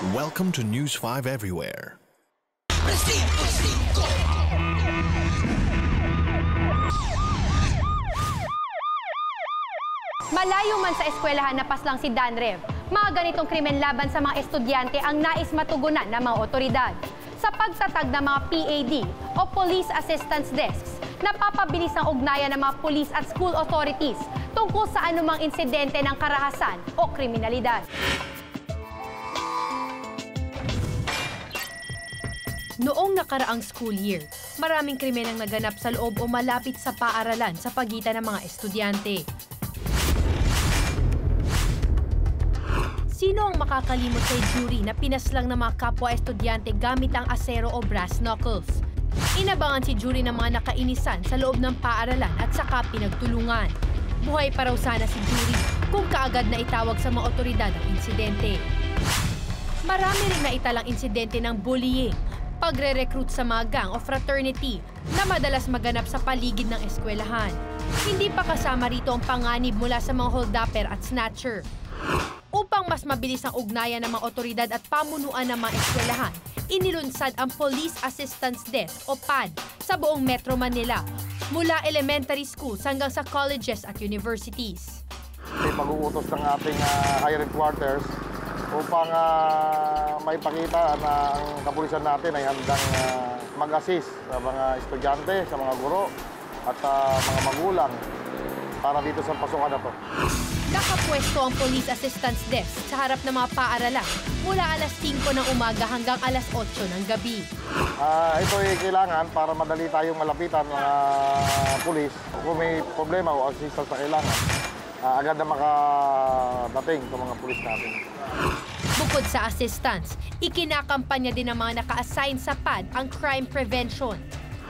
Welcome to News 5 Everywhere. Malayo man sa eskwelahan napas lang si Danrev, mga ganitong krimen laban sa mga estudyante ang nais matugunan ng mga otoridad. Sa pagtatag ng mga PAD o Police Assistance Desks, napapabilis ang ugnayan ng mga police at school authorities tungkol sa anumang insidente ng karahasan o kriminalidad. Noong nakaraang school year, maraming krimen ang naganap sa loob o malapit sa paaralan sa pagitan ng mga estudyante. Sino ang makakalimot kay jury na pinaslang ng mga kapwa estudyante gamit ang asero o brass knuckles? Inabangan si jury ng mga nakainisan sa loob ng paaralan at saka pinagtulungan. Buhay pa raw sana si jury kung kaagad na itawag sa mga otoridad ang insidente. Marami rin naitalang insidente ng bullying, pagre-recruit sa mga gang o fraternity na madalas maganap sa paligid ng eskwelahan. Hindi pa kasama rito ang panganib mula sa mga holdupper at snatcher. Upang mas mabilis ang ugnayan ng mga otoridad at pamunuan ng mga eskwelahan, inilunsad ang Police Assistance Desk o PAD sa buong Metro Manila mula elementary schools hanggang sa colleges at universities. May pag-uutos ng ating uh, higher quarters upang uh, maipakita na ang kapulisan natin ay handang uh, mag-assist sa mga estudyante, sa mga guro at uh, mga magulang para dito sa pasukan na to. Nakapwesto ang Police Assistance Desk sa harap ng mga paaralan mula alas 5 ng umaga hanggang alas 8 ng gabi. Uh, ito ay kailangan para madali tayong malapitan ng uh, pulis. Kung may problema o assistance na kailangan, uh, agad na makadating sa mga pulis natin. Bukod sa assistance, ikinakampanya din ng mga naka-assign sa PAD ang crime prevention.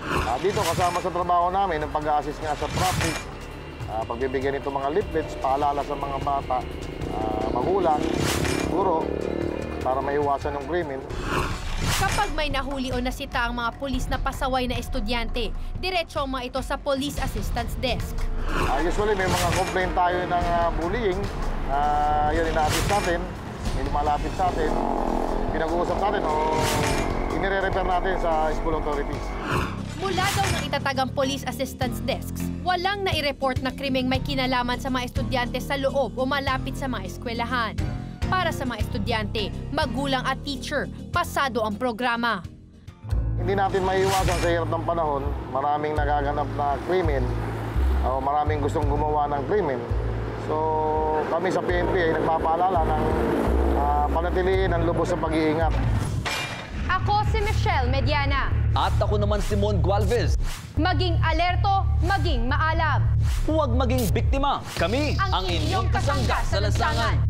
Uh, dito kasama sa trabaho namin ang pag-assist nga sa traffic, uh, pagbibigyan nito mga leaflets, paalala sa mga bata, uh, magulang, guro, para maiwasan yung krimen. Kapag may nahuli o nasita ang mga pulis na pasaway na estudyante, diretso ang mga ito sa Police Assistance Desk. Uh, usually may mga complaint tayo ng uh, bullying, uh, yun ina-assist natin, may lumalapit sa atin, pinag-uusap natin o inire-refer natin sa school authorities. Mula daw ng itatagang police assistance desks, walang nai-report na krimeng may kinalaman sa mga estudyante sa loob o malapit sa mga eskwelahan. Para sa mga estudyante, magulang at teacher, pasado ang programa. Hindi natin maiiwasan sa hirap ng panahon, maraming nagaganap na krimen o maraming gustong gumawa ng krimen. So kami sa PNP ay nagpapaalala ng uh, panatiliin ang lubos sa pag-iingat. Ako si Michelle Mediana. At ako naman si Mon Gualvez. Maging alerto, maging maalam. Huwag maging biktima. Kami ang, ang inyong kasangga sa lansangan.